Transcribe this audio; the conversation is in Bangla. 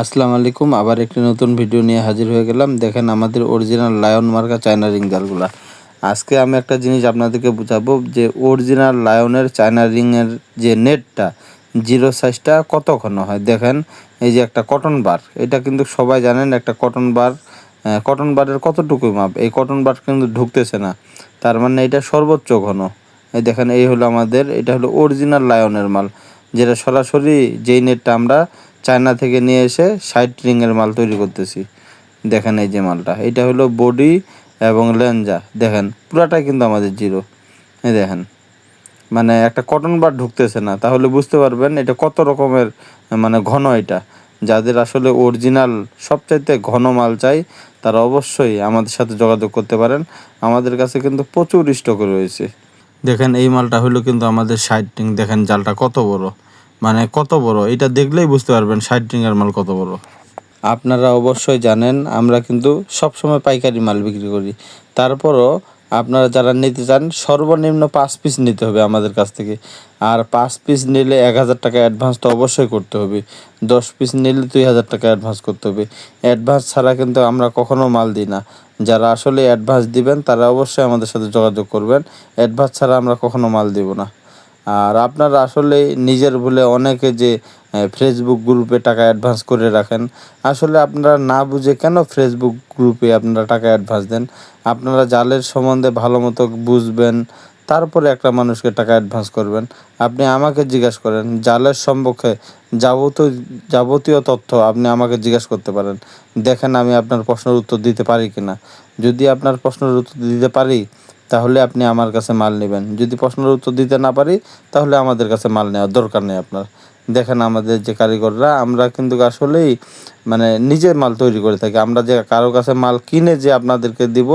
আসসালামু আলাইকুম, আবার একটি নতুন ভিডিও নিয়ে হাজির হয়ে গেলাম। দেখেন আমাদের অরিজিনাল লায়ন মার্কা চায়না রিং জালগুলা। আজকে আমি একটা জিনিস আপনাদেরকে বোঝাবো যে অরিজিনাল লায়নের চায়না রিংয়ের যে নেটটা জিরো সাইজটা কত ঘন হয়? দেখেন, এই যে একটা কটন বার এটা কিন্তু সবাই জানেন একটা কটন বার কটন বারের কতটুকু মাপ? এই কটন বার কিন্তু ঢুকতেছে না। তার মানে এটা সর্বোচ্চ ঘন। এই দেখেন, এই হলো আমাদের, এটা হলো অরিজিনাল লায়নের মাল, যেটা সরাসরি যেই নেটটা আমরা চায়না থেকে নিয়ে এসে সাইড রিংয়ের মাল তৈরি করতেছি। দেখেন এই যে মালটা। এটা হলো বডি এবং লেঞ্জা দেখেন, পুরাটাই কিন্তু আমাদের জিরো। এই দেখেন মানে একটা কটন বার ঢুকতেছে না। তাহলে বুঝতে পারবেন এটা কত রকমের মানে ঘন এটা। যাদের আসলে অরিজিনাল, সবচাইতে ঘন মাল চাই, তারা অবশ্যই আমাদের সাথে যোগাযোগ করতে পারেন। আমাদের কাছে কিন্তু প্রচুর স্টক রয়েছে। দেখেন, এই মালটা হলো কিন্তু আমাদের সাইড রিং। দেখেন, জালটা কত বড়। মানে কত বড়? এটা দেখলেই বুঝতে পারবেন ষাট রিংয়ের মাল কত বড়। আপনারা অবশ্যই জানেন, আমরা কিন্তু সবসময় পাইকারি মাল বিক্রি করি। তারপরও আপনারা যারা নিতে চান, সর্বনিম্ন পাঁচ পিস নিতে হবে আমাদের কাছ থেকে। আর পাঁচ পিস নিলে এক হাজার টাকা অ্যাডভান্স তো অবশ্যই করতে হবে। দশ পিস নিলে দুই হাজার টাকা অ্যাডভান্স করতে হবে। অ্যাডভান্স ছাড়া কিন্তু আমরা কখনো মাল দিই না। যারা আসলে অ্যাডভান্স দিবেন, তারা অবশ্যই আমাদের সাথে যোগাযোগ করবেন। অ্যাডভান্স ছাড়া আমরা কখনো মাল দিব না। আর আপনারা আসলে নিজের ভুলে অনেকে যে ফেসবুক গ্রুপে টাকা অ্যাডভান্স করে রাখেন, আসলে আপনারা না বুঝে কেন ফেসবুক গ্রুপে আপনারা টাকা অ্যাডভান্স দেন? আপনারা জালের সম্বন্ধে ভালো মতো বুঝবেন, তারপরে একটা মানুষকে টাকা অ্যাডভান্স করবেন। আপনি আমাকে জিজ্ঞাসা করেন, জালের সম্পর্কে যাবতীয় যাবতীয় তথ্য আপনি আমাকে জিজ্ঞাসা করতে পারেন। দেখেন আমি আপনার প্রশ্নের উত্তর দিতে পারি কি না যদি আপনার প্রশ্নের উত্তর দিতে পারি তাহলে আপনি আমার কাছে মাল নেবেন। যদি প্রশ্নের উত্তর দিতে না পারি, তাহলে আমাদের কাছে মাল নেওয়ার দরকার নেই আপনার। দেখেন আমাদের যে কারিগররা, আমরা কিন্তু আসলেই মানে নিজের মাল তৈরি করে থাকি। আমরা যে কারও কাছে মাল কিনে যে আপনাদেরকে দিব